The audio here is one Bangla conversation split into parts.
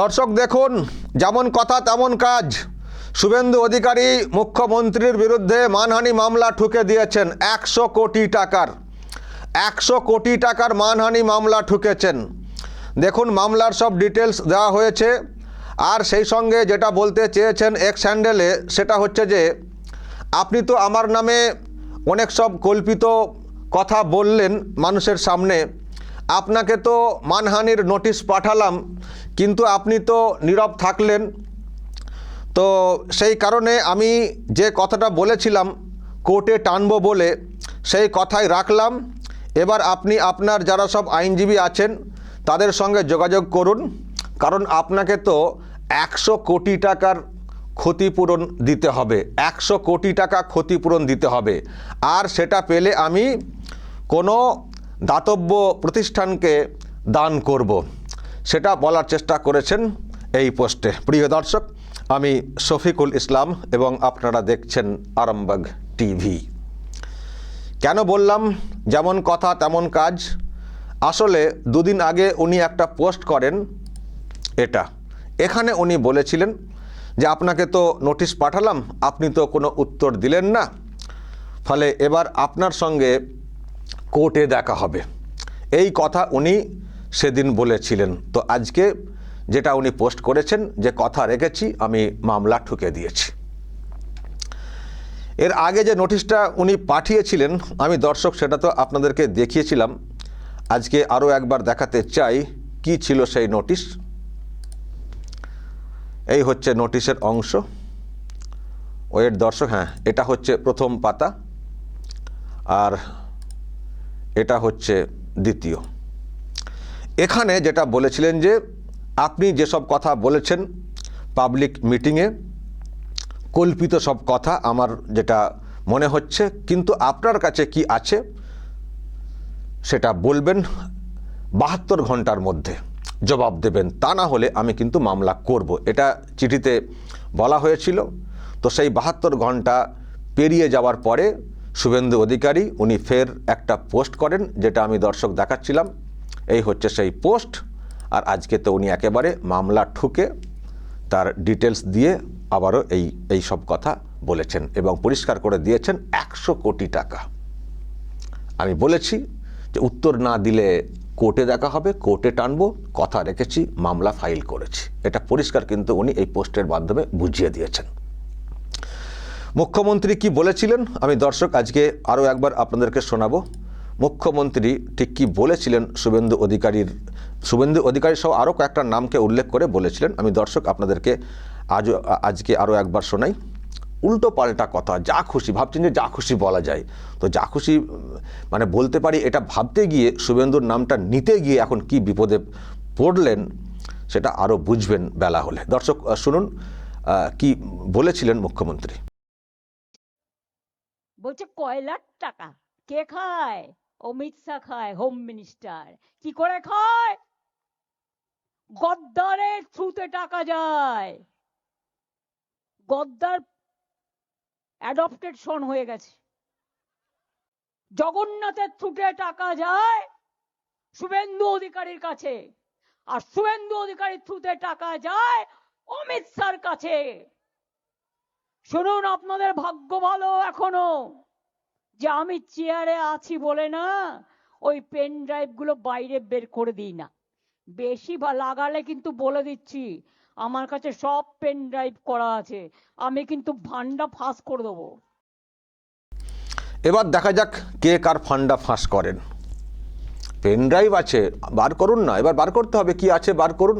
দর্শক দেখুন, যেমন কথা তেমন কাজ। শুভেন্দু অধিকারী মুখ্যমন্ত্রীর বিরুদ্ধে মানহানি মামলা ঠুকে দিয়েছেন একশো কোটি টাকার। একশো কোটি টাকার মানহানি মামলা ঠুকেছেন। দেখুন, মামলার সব ডিটেলস দেওয়া হয়েছে। আর সেই সঙ্গে যেটা বলতে চেয়েছেন এক্স হ্যান্ডেলে সেটা হচ্ছে যে, আপনি তো আমার নামে অনেক সব কল্পিত কথা বললেন মানুষের সামনে। আপনাকে তো মানহানির নোটিশ পাঠালাম, কিন্তু আপনি তো নীরব থাকলেন। তো সেই কারণে আমি যে কথাটা বলেছিলাম, কোর্টে টানবো বলে, সেই কথাই রাখলাম। এবার আপনি আপনার যারা সব আইনজীবী আছেন, তাদের সঙ্গে যোগাযোগ করুন, কারণ আপনাকে তো একশো কোটি টাকার ক্ষতিপূরণ দিতে হবে। একশো কোটি টাকা ক্ষতিপূরণ দিতে হবে। আর সেটা পেলে আমি কোনো দাতব্য প্রতিষ্ঠানকে দান করব। সেটা বলার চেষ্টা করেছেন এই পোস্টে। প্রিয় দর্শক, আমি শফিকুল ইসলাম এবং আপনারা দেখছেন আরামবাগ টিভি। কেন বললাম যেমন কথা তেমন কাজ? আসলে দুদিন আগে উনি একটা পোস্ট করেন এটা। এখানে উনি বলেছিলেন যে, আপনাকে তো নোটিশ পাঠালাম, আপনি তো কোনো উত্তর দিলেন না। ফলে এবার আপনার সঙ্গে কোর্টে দেখা হবে। এই কথা উনি সেদিন বলেছিলেন। তো আজকে যেটা উনি পোস্ট করেছেন, যে কথা রেখেছি, আমি মামলা ঠুকে দিয়েছি। এর আগে যে নোটিশটা উনি পাঠিয়েছিলেন, আমি দর্শক সেটা তো আপনাদেরকে দেখিয়েছিলাম। আজকে আরও একবার দেখাতে চাই, কি ছিল সেই নোটিশ? এই হচ্ছে নোটিশের অংশ। ওয়েট, দর্শক হ্যাঁ এটা হচ্ছে প্রথম পাতা। আর এটা হচ্ছে দ্বিতীয়। এখানে যেটা বলেছিলেন যে, আপনি যেসব কথা বলেছেন পাবলিক মিটিংয়ে কল্পিত সব কথা আমার যেটা মনে হচ্ছে, কিন্তু আপনার কাছে কি আছে সেটা বলবেন বাহাত্তর ঘণ্টার মধ্যে জবাব দেবেন। তা না হলে আমি কিন্তু মামলা করব। এটা চিঠিতে বলা হয়েছিল। তো সেই বাহাত্তর ঘণ্টা পেরিয়ে যাওয়ার পরে শুভেন্দু অধিকারী, উনি ফের একটা পোস্ট করেন, যেটা আমি দর্শক দেখাচ্ছিলাম। এই হচ্ছে সেই পোস্ট, আর আজকে তো উনি একেবারে মামলা ঠুকে, তার ডিটেলস দিয়ে আবারও এই এই সব কথা বলেছেন এবং পরিষ্কার করে দিয়েছেন একশো কোটি টাকা। আমি বলেছি যে উত্তর না দিলে কোর্টে দেখা হবে, কোর্টে টানবো, কথা রেখেছি, মামলা ফাইল করেছি। এটা পরিষ্কার কিন্তু উনি এই পোস্টের মাধ্যমে বুঝিয়ে দিয়েছেন। মুখ্যমন্ত্রী কি বলেছিলেন? আমি দর্শক, আজকে আরও একবার আপনাদেরকে শোনাবো। মুখ্যমন্ত্রী ঠিক কি বলেছিলেন? শুভেন্দু অধিকারীর, শুভেন্দু অধিকারী সহ আরও কয়েকটা নামকে উল্লেখ করে বলেছিলেন। আমি দর্শক, আপনাদেরকে আজও আজকে আরও একবার শোনাই। উল্টো পাল্টা কথা, যা খুশি, ভাবছেন যে যা খুশি বলা যায়। তো যা খুশি মানে বলতে পারি, এটা ভাবতে গিয়ে শুভেন্দুর নামটা নিতে গিয়ে এখন কি বিপদে পড়লেন, সেটা আরও বুঝবেন বেলা হলে। দর্শক শুনুন কি বলেছিলেন মুখ্যমন্ত্রী। বলছে, কয়লার টাকা। কে খায়? অমিত শাহ খায় হোম মিনিস্টার কি করে খায়? গদ্দারের থ্রুতে টাকা যায়। গদ্দার অ্যাডপ্টেড সন হয়ে গেছে। জগন্নাথের থ্রুতে টাকা যায় শুভেন্দু অধিকারীর কাছে। আর শুভেন্দু অধিকারীর থ্রুতে টাকা যায় অমিত শাহর কাছে। শুনুন, আপনাদের ভাগ্য ভালো এখনও। যে আমি চেয়ারে আছি বলে না, ওই পেন ড্রাইভগুলো বাইরে বের করে দিই না। বেশি বা লাগালে কিন্তু বলে দিচ্ছি, আমার কাছে সব পেন ড্রাইভ করা আছে, আমি কিন্তু ভান্ডা ফাঁস করে দেবো। এবার দেখা যাক কে কার ফান্ডা ফাঁস করেন। পেন ড্রাইভ আছে, বার করুন না, এবার বার করতে হবে, কি আছে বার করুন।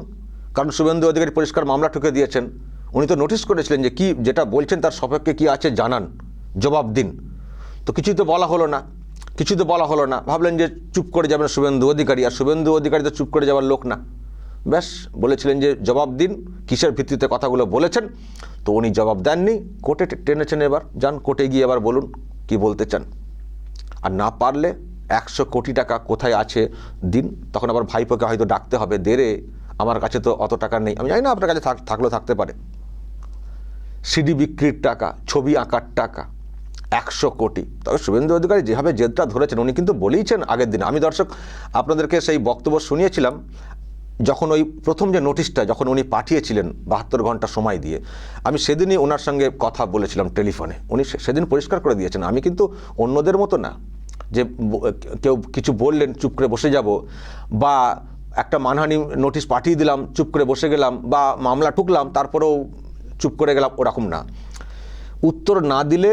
কারণ শুভেন্দু অধিকারী পরিষ্কার মামলা ঠুকে দিয়েছেন। উনি তো নোটিশ করেছিলেন যে কি, যেটা বলছেন তার সপক্ষে কি আছে জানান, জবাব দিন। তো কিছুই তো বলা হলো না কিছু তো বলা হলো না। ভাবলেন যে চুপ করে যাবেন শুভেন্দু অধিকারী, আর শুভেন্দু অধিকারী তো চুপ করে যাওয়ার লোক না। ব্যাস, বলেছিলেন যে জবাব দিন, কিসের ভিত্তিতে কথাগুলো বলেছেন, তো উনি জবাব দেননি। কোর্টে টেনেছেন এবার, যান কোর্টে গিয়ে এবার বলুন কি বলতে চান। আর না পারলে একশো কোটি টাকা কোথায় আছে, দিন। তখন আবার ভাইপোকে হয়তো ডাকতে হবে দেরে আমার কাছে তো অত টাকা নেই। আমি জানি না আপনার কাছে থাক- থাকলেও থাকতে পারে। সিডি বিক্রির টাকা, ছবি আঁকার টাকা, একশো কোটি। তবে শুভেন্দু অধিকারী যেভাবে জেদটা ধরেছেন, উনি কিন্তু বলেইছেন আগের দিন। আমি দর্শক, আপনাদেরকে সেই বক্তব্য শুনিয়েছিলাম, যখন ওই প্রথম যে নোটিশটা, যখন উনি পাঠিয়েছিলেন বাহাত্তর ঘণ্টা সময় দিয়ে, আমি সেদিনই ওনার সঙ্গে কথা বলেছিলাম টেলিফোনে। উনি সেদিন পরিষ্কার করে দিয়েছেন, আমি কিন্তু অন্যদের মতো না, যে কেউ কিছু বললেন, চুপ করে বসে যাব, বা একটা মানহানি নোটিশ পাঠিয়ে দিলাম, চুপ করে বসে গেলাম, বা মামলা ঠুকলাম, তারপরেও চুপ করে গেলাম, ওরকম না। উত্তর না দিলে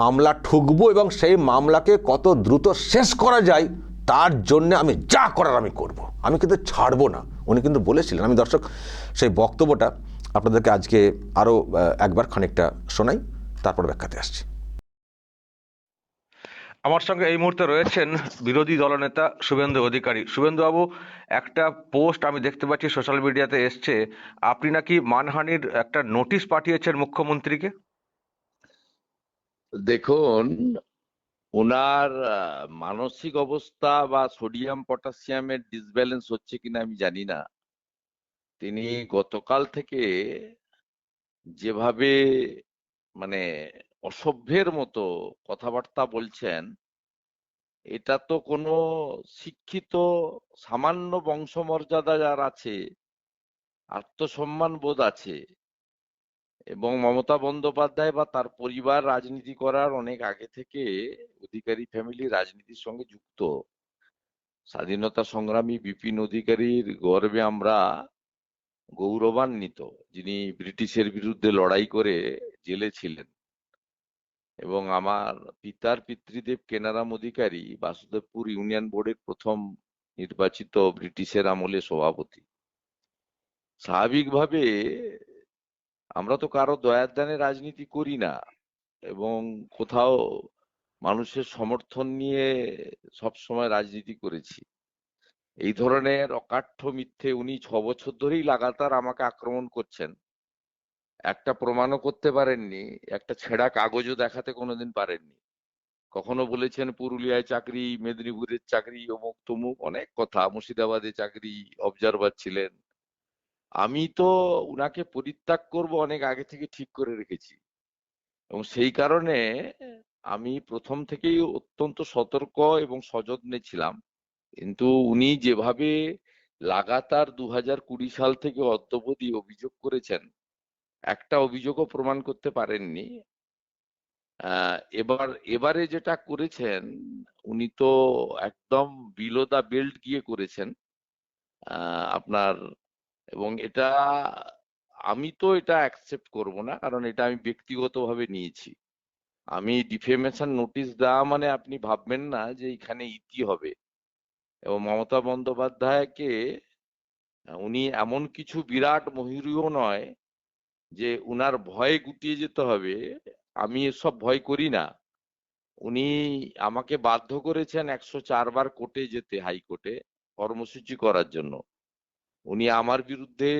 মামলা ঠুকবো এবং সেই মামলাকে কত দ্রুত শেষ করা যায়, তার জন্য আমি যা করার আমি করব। আমি কিন্তু ছাড়বো না। উনি কিন্তু বলেছিলেন, আমি দর্শক, সেই বক্তব্যটা আপনাদেরকে আজকে আরও একবার খানিকটা শোনাই, তারপর ব্যাখ্যাতে আসছি। আমার সঙ্গে এই মুহূর্তে রয়েছেন বিরোধী দলনেতা শুভেন্দু অধিকারী। শুভেন্দুবাবু, একটা পোস্ট আমি দেখতে পাচ্ছি সোশ্যাল মিডিয়াতে এসছে। আপনি নাকি মানহানির একটা নোটিশ পাঠিয়েছেন মুখ্যমন্ত্রীকে? দেখুন ওনার মানসিক অবস্থা বা সোডিয়াম পটাশিয়ামের ডিসব্যালেন্স হচ্ছে কিনা আমি জানি না। তিনি গতকাল থেকে যেভাবে মানে অসভ্যের মতো কথাবার্তা বলছেন, এটা তো কোনো শিক্ষিত সামান্য বংশমর্যাদা যার আছে, আত্মসম্মান বোধ আছে এবং মমতা বন্দ্যোপাধ্যায় বা তার পরিবার রাজনীতি করার অনেক আগে থেকে অধিকারী ফ্যামিলি রাজনীতির সঙ্গে যুক্ত। স্বাধীনতা সংগ্রামী বিপিন অধিকারীর গর্বে আমরা গৌরবান্বিত, যিনি ব্রিটিশের বিরুদ্ধে লড়াই করে জেলে ছিলেন। এবং আমার পিতার পিতৃদেব কেনারাম অধিকারী বাসুদেবপুর ইউনিয়ন বোর্ডের প্রথম নির্বাচিত ব্রিটিশের আমলে সভাপতি। স্বাভাবিকভাবে আমরা তো কারও দয়ার দানে রাজনীতি করি না এবং কোথাও মানুষের সমর্থন নিয়ে সব সময় রাজনীতি করেছি। এই ধরনের অকাঠ্য মিথ্যে উনি ছ বছর ধরেই লাগাতার আমাকে আক্রমণ করছেন। একটা প্রমাণও করতে পারেননি একটা ছেঁড়া কাগজও দেখাতে কোনোদিন পারেননি। কখনো বলেছেন পুরুলিয়ায় চাকরি মেদিনীপুরের চাকরি অমুক তমুক অনেক কথা। মুর্শিদাবাদে চাকরি অবজারভার ছিলেন। আমি তো উনাকে পরিত্যাগ করব অনেক আগে থেকে ঠিক করে রেখেছি। এবং সেই কারণে আমি প্রথম থেকেই অত্যন্ত সতর্ক এবং সযত্নে ছিলাম। কিন্তু উনি যেভাবে লাগাতার দু হাজার কুড়ি সাল থেকে অদ্যবধি অভিযোগ করেছেন একটা অভিযোগও প্রমাণ করতে পারেননি। এবার, এবারে যেটা করেছেন, উনি তো একদম বিলো দা বেল্ট গিয়ে করেছেন। আপনার, এবং এটা, আমি তো এটা অ্যাকসেপ্ট করব না, কারণ এটা আমি ব্যক্তিগতভাবে নিয়েছি। আমি ডিফেমেশন নোটিশ দেওয়া মানে আপনি ভাববেন না যে এখানে ইতি হবে। এবং মমতা বন্দ্যোপাধ্যায়কে, উনি এমন কিছু বিরাট মহিরুও নয় যে উনার ভয়ে গুটিয়ে যেতে হবে, আমি এসব ভয় করি না। উনি আমাকে বাধ্য করেছেন একশো চারবার কোর্টে যেতে, হাইকোর্টে কর্মসূচি করার জন্য। উনি আমার বিরুদ্ধে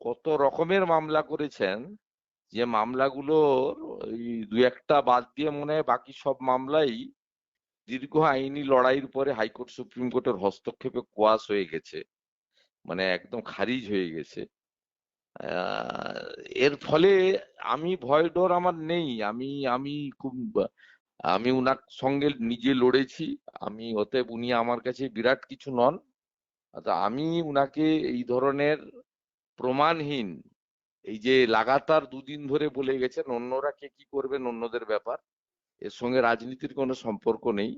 কত রকমের মামলা করেছেন, যে মামলাগুলোর ওই দু একটা বাদ দিয়ে মনে হয় বাকি সব মামলাই দীর্ঘ আইনি লড়াইয়ের পরে হাইকোর্ট সুপ্রিম কোর্টের হস্তক্ষেপে কোয়াশ হয়ে গেছে। মানে একদম খারিজ হয়ে গেছে। এর ফলে আমি ভয় ডর আমার নেই। আমি আমি খুব, আমি উনার সঙ্গে নিজে লড়েছি। আমি, অতএব উনি আমার কাছে বিরাট কিছু নন। আচ্ছা আমি উনাকে এই ধরনের প্রমাণহীন, এই যে লাগাতার দুদিন ধরে বলে গেছেন, অন্যরা কে কি করবেন, অন্যদের ব্যাপার, এর সঙ্গে রাজনীতির কোনো সম্পর্ক নেই।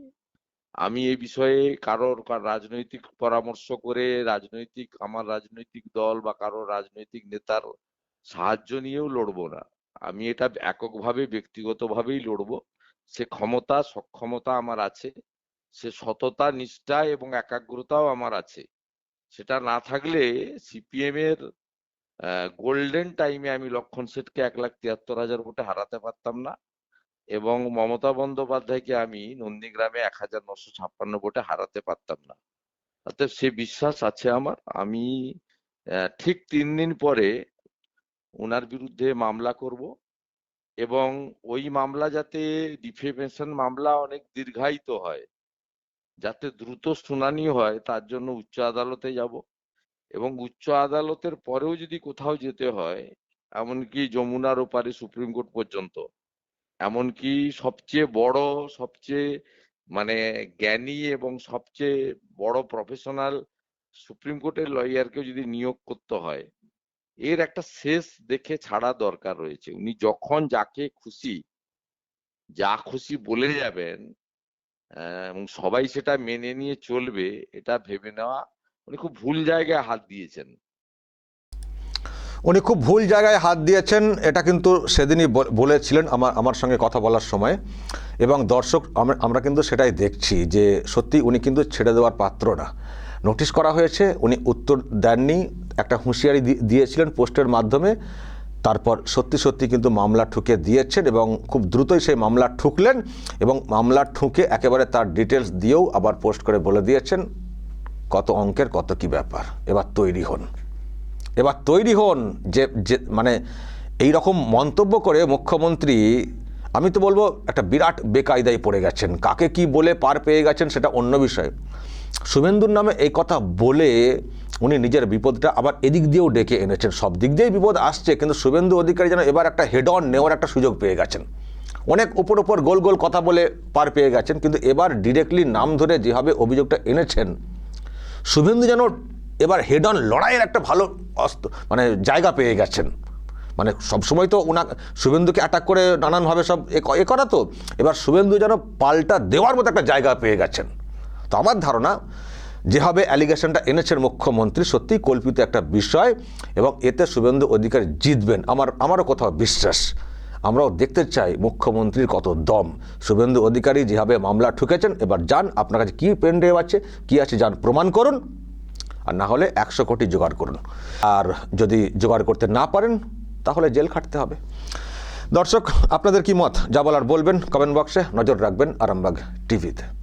আমি এই বিষয়ে কারোর রাজনৈতিক পরামর্শ করে রাজনৈতিক, আমার রাজনৈতিক দল বা কারোর রাজনৈতিক নেতার সাহায্য নিয়েও লড়বো না। আমি এটা এককভাবে, ব্যক্তিগতভাবেই লড়বো। সে ক্ষমতা, সক্ষমতা আমার আছে। সে সততা, নিষ্ঠা এবং একাগ্রতাও আমার আছে। সেটা না থাকলে সিপিএম এর গোল্ডেন টাইমে আমি লক্ষণ সেটকে এক লাখ তিয়াত্তর হাজার ভোটে হারাতে পারতাম না। এবং মমতা বন্দ্যোপাধ্যায়কে আমি নন্দীগ্রামে এক হাজার নশো ছাপ্পান্ন ভোটে হারাতে পারতাম না। অতএব সে বিশ্বাস আছে আমার। আমি ঠিক তিন দিন পরে ওনার বিরুদ্ধে মামলা করব এবং ওই মামলা যাতে ডিফেমেশন মামলা অনেক দীর্ঘায়িত হয়, যাতে দ্রুত শুনানি হয়, তার জন্য উচ্চ আদালতে যাব এবং উচ্চ আদালতের পরেও যদি কোথাও যেতে হয়, এমনকি যমুনার ওপারে সুপ্রিম কোর্ট পর্যন্ত এমনকি সবচেয়ে বড়, সবচেয়ে মানে জ্ঞানী এবং সবচেয়ে বড় প্রফেশনাল সুপ্রিম কোর্টের লয়ারকে যদি নিয়োগ করতে হয়, এর একটা শেষ দেখে ছাড়া দরকার রয়েছে। উনি যখন যাকে খুশি, যা খুশি বলে যাবেন এবং সবাই সেটা মেনে নিয়ে চলবে, এটা ভেবে নেওয়া, উনি খুব ভুল জায়গায় হাত দিয়েছেন। উনি খুব ভুল জায়গায় হাত দিয়েছেন, এটা কিন্তু সেদিনই বলেছিলেন আমার আমার সঙ্গে কথা বলার সময়। এবং দর্শক, আমরা কিন্তু সেটাই দেখছি যে সত্যি উনি কিন্তু ছেড়ে দেওয়ার পাত্র না। নোটিশ করা হয়েছে, উনি উত্তর দেননি, একটা হুঁশিয়ারি দিয়েছিলেন পোস্টের মাধ্যমে। তারপর সত্যি সত্যি কিন্তু মামলা ঠুকে দিয়েছেন এবং খুব দ্রুতই সেই মামলা ঠুকলেন এবং মামলা ঠুকে একেবারে তার ডিটেলস দিয়েও আবার পোস্ট করে বলে দিয়েছেন, কত অঙ্কের, কত কি ব্যাপার। এবার তৈরি হন। এবার তৈরি হন যে যে মানে এই রকম মন্তব্য করে মুখ্যমন্ত্রী, আমি তো বলব একটা বিরাট বেকায়দায় পড়ে গেছেন। কাকে কি বলে পার পেয়ে গেছেন সেটা অন্য বিষয়। শুভেন্দুর নামে এই কথা বলে উনি নিজের বিপদটা আবার এদিক দিয়েও ডেকে এনেছেন। সব দিক দিয়েই বিপদ আসছে, কিন্তু শুভেন্দু অধিকারী যেন এবার একটা হেড অন নেওয়ার একটা সুযোগ পেয়ে গেছেন। অনেক উপর উপর গোল গোল কথা বলে পার পেয়ে গেছেন, কিন্তু এবার ডিরেক্টলি নাম ধরে যেভাবে অভিযোগটা এনেছেন শুভেন্দু যেন এবার হেড অন লড়াইয়ের একটা ভালো অস্ত্র মানে জায়গা পেয়ে গেছেন। মানে সবসময় তো ওনা শুভেন্দুকে অ্যাটাক করে নানানভাবে সব এ করা তো, এবার শুভেন্দু যেন পাল্টা দেওয়ার মতো একটা জায়গা পেয়ে গেছেন। তো আমার ধারণা, যেভাবে অ্যালিগেশনটা এনেছেন মুখ্যমন্ত্রী, সত্যিই কল্পিত একটা বিষয়, এবং এতে শুভেন্দু অধিকার জিতবেন। আমার, আমারও কোথাও বিশ্বাস। আমরাও দেখতে চাই মুখ্যমন্ত্রীর কত দম। শুভেন্দু অধিকারী যেভাবে মামলা ঠুকেছেন, এবার যান, আপনার কাছে কী পেন ড্রাইভ আছে, কী আছে যান, প্রমাণ করুন। আর না হলে একশো কোটি জোগাড় করুন। আর যদি জোগাড় করতে না পারেন, তাহলে জেল খাটতে হবে। দর্শক, আপনাদের কি মত? যা বলার বলবেন, কমেন্ট বক্সে নজর রাখবেন আরামবাগ টিভিতে।